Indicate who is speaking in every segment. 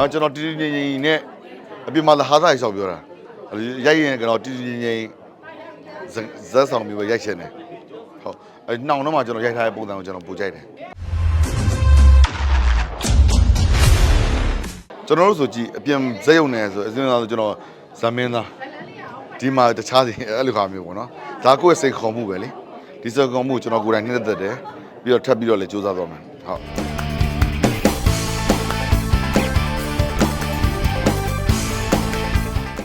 Speaker 1: အော်ကျွန်တော်တီတီငိမ့်ငိမ့်နဲ့အပြင်မှာလာဟာသားရှောက်ပြောတာရိုက်ရင်ကတော့တီတီငိမ့်ငိမ့်ဇက်ဆောင်မျိုးပဲရိုက်ရှင်တယ်ဟုတ်အဲနှောင်တော့မှကျွန်တော်ရိုက်ထားတဲ့ပုံစံကိုကျွန်တော်ပို့ကြိုက်တယ်ကျွန်တော်တို့ဆိုကြည့်အပြင်ဇက်ရုံနေဆိုအစင်းသားဆိုကျွန်တော်ဇမင်းသားဒီမှာတခြားစီအဲ့လိုခါမျိုးပေါ့နော်ဒါကိုယ့်ရဲ့စိတ်ခေါ်မှုပဲလေဒီစိတ်ခေါ်မှုကိုကျွန်တော်ကိုယ်တိုင်နှိမ့်သက်တယ်ပြီးတော့ထပ်ပြီးတော့လည်းစူးစမ်းသွားမယ်ဟုတ်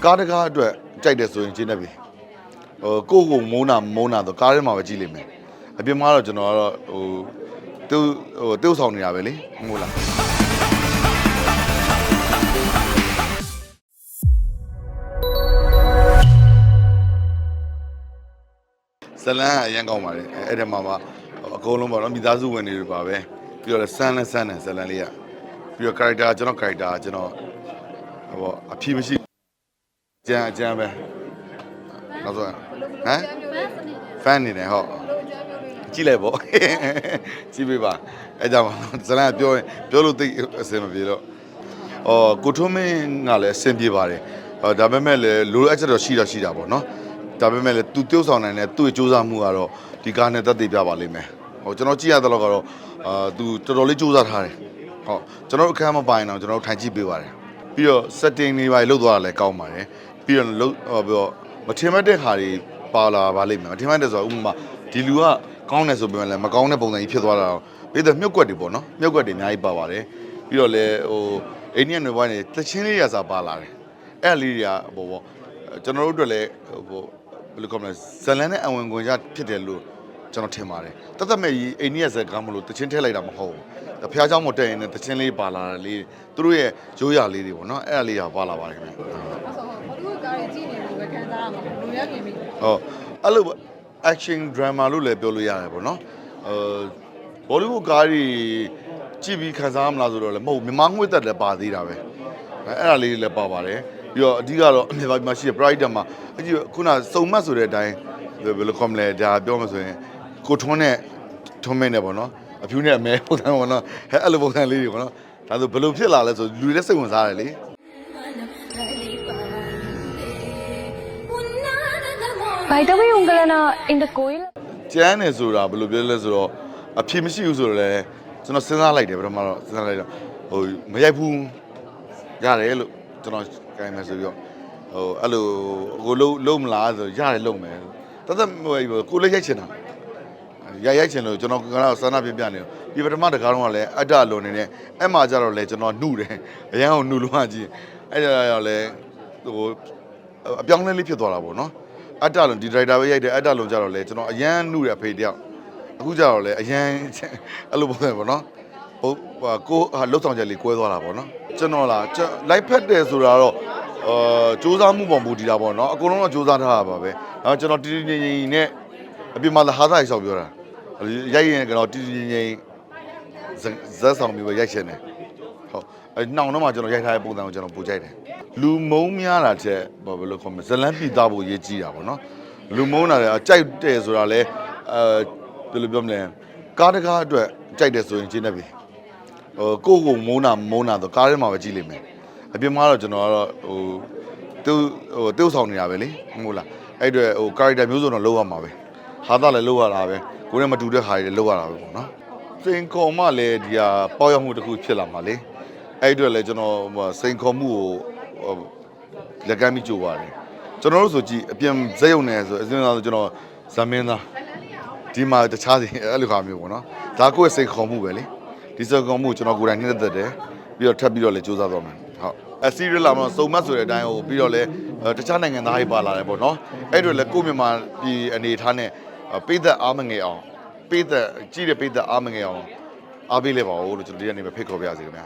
Speaker 1: ကားတကားအတွက်ကြိုက်တယ်ဆိုရင်ကျင်းနေပြီဟိုကိုယ့်ကိုမုန်းတာမုန်းတာတော့ကားထဲမှာပဲကြည့်လိမ့်မယ်အပြင်မှာတော့ကျွန်တော်ကတော့ဟိုတူဟိုတူဆောင်နေတာပဲလေမဟုတ်လားဇလန်းအရန်ကောင်းပါလေအဲ့အဲ့ဒီမှာပါအကုန်လုံးပေါ့နော်မိသားစုဝင်တွေပါပဲပြီးတော့လည်းဆန်းလဲဆန်းတယ်ဇလန်းလေးကပြီးတော့ character ကျွန်တော် character ကျွန်တော်ဟိုပေါ့အဖြေမရှိ ကြမ်းကြမ်းပဲနောက်ဆုံးဟမ်ဖန်နေတယ်ဟုတ်ကြည့်လိုက်ပေါ့ကြည့်ပေးပါအဲကြောင့်ဇလန်ပြောရင်ပြောလို့သိအဆင်မပြေတော့အော်ကိုထွန်းမင်းကလည်းအဆင်ပြေပါတယ်ဟောဒါပေမဲ့လည်းလိုအပ်ချက်တော့ရှိတော့ရှိတာပေါ့နော်ဒါပေမဲ့လည်းသူတိုးဆောင်နိုင်တဲ့သူ့ရဲ့စူးစမ်းမှုကတော့ဒီကားနဲ့သက်သေပြပါလိမ့်မယ်ဟောကျွန်တော်ကြည့်ရတဲ့လောက်ကတော့အာသူတော်တော်လေးစူးစမ်းထားတယ်ဟုတ်ကျွန်တော်တို့အခန်းမပိုင်တော့ကျွန်တော်တို့ထိုင်ကြည့်ပေးပါတယ်ပြီးတော့ setting တွေပါလုတ်သွားတာလည်းကောင်းပါတယ် ပြီးတော့လုတ်ဟောပြီးတော့မထင်မှတ်တဲ့ခါတွေပါလာပါလိမ့်မယ်မထင်မှတ်တဲ့ဆိုတော့ဥပမာဒီလူကကောင်းတယ်ဆိုပေမဲ့လည်းမကောင်းတဲ့ပုံစံကြီးဖြစ်သွားတာတော့ပြီးတော့မြုပ်ကွက်တွေပေါ့နော်မြုပ်ကွက်တွေအများကြီးပါပါတယ်ပြီးတော့လည်းဟိုအိန္ဒိယနယ်ဘွားနေတချင်းလေးရစာပါလာတယ်အဲ့ဒါလေးတွေကဟိုပေါ့ကျွန်တော်တို့အတွက်လည်းဟိုဘယ်လိုကောမလဲဇလန်နဲ့အဝင်ခွန်ရဖြစ်တယ်လို့ကျွန်တော်ထင်ပါတယ်တသက်မဲ့ကြီးအိန္ဒိယဇက်ကားမလို့တချင်းထည့်လိုက်တာမဟုတ်ဘူးဖះเจ้าမတက်ရင်လည်းတချင်းလေးပါလာတယ်လေးသူတို့ရဲ့ရိုးရာလေးတွေပေါ့နော်အဲ့ဒါလေးကပါလာပါတယ်ခင်ဗျ
Speaker 2: အဲ့ဆိုဘာလို့ကားကြီးကြည့်နေလို့ပဲခံစားရမှာဘယ်လိုရပြင်ပြီ
Speaker 1: ဟုတ်အဲ့လို action drama လို့လည်းပြောလို့ရတယ်ပေါ့နော်အဲဘောလိဝုဒ်ကားကြီးကြည့်ပြီးခန်းစားမလားဆိုတော့လည်းမဟုတ်မြန်မာငွေသက်လည်းပါသေးတာပဲအဲအဲ့ဒါလေးတွေလည်းပါပါတယ်ပြီးတော့အဓိကတော့အမြဲပါမှာရှိတဲ့ pride မှာအကြည့်ခုနစုံမတ်ဆိုတဲ့အတိုင်းဘယ်လိုခေါ်မလဲဒါပြောမှဆိုရင်ကိုထွန်းနဲ့ထွန်းမင်းနဲ့ပေါ့နော်အဖြူနဲ့အမဲပုံစံပေါ့နော်အဲအဲ့လိုပုံစံလေးတွေပေါ့နော်ဒါဆိုဘယ်လိုဖြစ်လာလဲဆိုလူတွေလည်းစိတ်ဝင်စားတယ်လေ
Speaker 3: By the way, Ungalana, in the coil,
Speaker 1: ကျန်းနေဆိုတာဘယ်လိုပြောလဲဆိုတော့အဖြစ်မရှိဘူးဆိုတော့လေကျွန်တော်စဉ်းစားလိုက်တယ်ပထမတော့စဉ်းစားလိုက်တော့ဟိုမရိုက်ဘူးရတယ်လို့ကျွန်တော်ကိုင်မယ်ဆိုပြီးတော့ဟိုအဲ့လိုကိုလုံးလုံးမလားဆိုရတယ်လုံးမယ်တသက်ဟိုကိုလည်းရိုက်ချင်တာရိုက်ရိုက်ချင်လို့ကျွန်တော်ကတော့စန္ဒပြပြနေတော့ဒီပထမတကားတော့လည်းအတ္တလွန်နေနဲ့အဲ့မှာကျတော့လေကျွန်တော်နှုတယ်အရန်အောင်နှုလို့မှကြည့်အဲ့ဒါရောလည်းဟိုအပြောင်းလဲလေးဖြစ်သွားတာပေါ့နော် အတ္တလုံးဒီဒရိုက်တာပဲရိုက်တယ်အတ္တလုံးကြတော့လေကျွန်တော်အရန်နှုတဲ့အဖေတယောက်အခုကြတော့လေအရန်အဲ့လိုပုံစံပေါ့နော်ဟိုဟာကိုဟာလှုပ်ဆောင်ချက်လေးကွဲသွားတာပေါ့နော်ကျွန်တော်လားလိုက်ဖက်တယ်ဆိုတာတော့အာစူးစမ်းမှုပေါ်မူတည်တာပေါ့နော်အကုန်လုံးကစူးစမ်းထားတာပါပဲနောက်ကျွန်တော်တီတီငိမ့်ငိမ့်နဲ့အပြင်မှာလာဟာသားရှောက်ပြောတာရိုက်ရင်ကတော့တီတီငိမ့်ငိမ့်ဇက်ဆောင်မျိုးပဲရိုက်ရှင်တယ်ဟုတ်အဲနှောင်တော့မှကျွန်တော်ရိုက်ထားတဲ့ပုံစံကိုကျွန်တော်ပို့ကြိုက်တယ် လူမုံများတာတဲ့ဘယ်လိုခေါ်မလဲဇလန်းပြသားဖို့ရေးကြည့်တာပေါ့နော်လူမုံတာလည်းကြိုက်တယ်ဆိုတာလဲအဲဘယ်လိုပြောမလဲကားတကားအတွက်ကြိုက်တယ်ဆိုရင်ကျင်းနေပြီဟိုကိုယ့်ကိုမုံတာမုံတာတော့ကားထဲမှာပဲကြည့်လိမ့်မယ်အပြင်မှာတော့ကျွန်တော်ကတော့ဟိုတူဟိုတူဆောင်နေတာပဲလေမဟုတ်လားအဲ့အတွက်ဟို character မျိုးစုံတော့လောက်ရမှာပဲဟာသားလည်းလောက်ရတာပဲကိုယ်နဲ့မတူတဲ့ဟာတွေလည်းလောက်ရတာပဲပေါ့နော်စိန်ခေါ်မှလည်းဒီဟာပေါက်ရောက်မှုတစ်ခုဖြစ်လာမှာလေအဲ့အတွက်လည်းကျွန်တော်ဟိုစိန်ခေါ်မှုကိုဟို လက်ကမ်းပြီးကြိုပါတယ်ကျွန်တော်တို့ဆိုကြည့်အပြင်ဇက်ရုံနေဆိုအစင်းသားဆိုကျွန်တော်ဇမင်းသားဒီမှာတခြားစီအဲ့လိုခါမျိုးပေါ့နော်ဒါကိုယ့်ရဲ့စိန်ခေါ်မှုပဲလေဒီစိန်ခေါ်မှုကိုကျွန်တော်ကိုယ်တိုင်နှိမ့်သက်တယ်ပြီးတော့ထပ်ပြီးတော့လည်းစူးစမ်းသွားမယ်ဟုတ်အစီရလာမှာစုံမတ်ဆိုတဲ့အတိုင်းဟိုပြီးတော့လည်းတခြားနိုင်ငံသားတွေပါလာတယ်ပေါ့နော်အဲ့အတွက်လည်းကိုယ့်မြန်မာပြည်အနေထားနဲ့ပိသက်အားမငယ်အောင်ပေးသက်ကြည့်တဲ့ပေးသက်အားမငယ်အောင်အားပေးလဲပါဦးလို့ကျွန်တော်ဒီနေ့ပဲဖိတ်ခေါ်ပြရစီခင်ဗျာ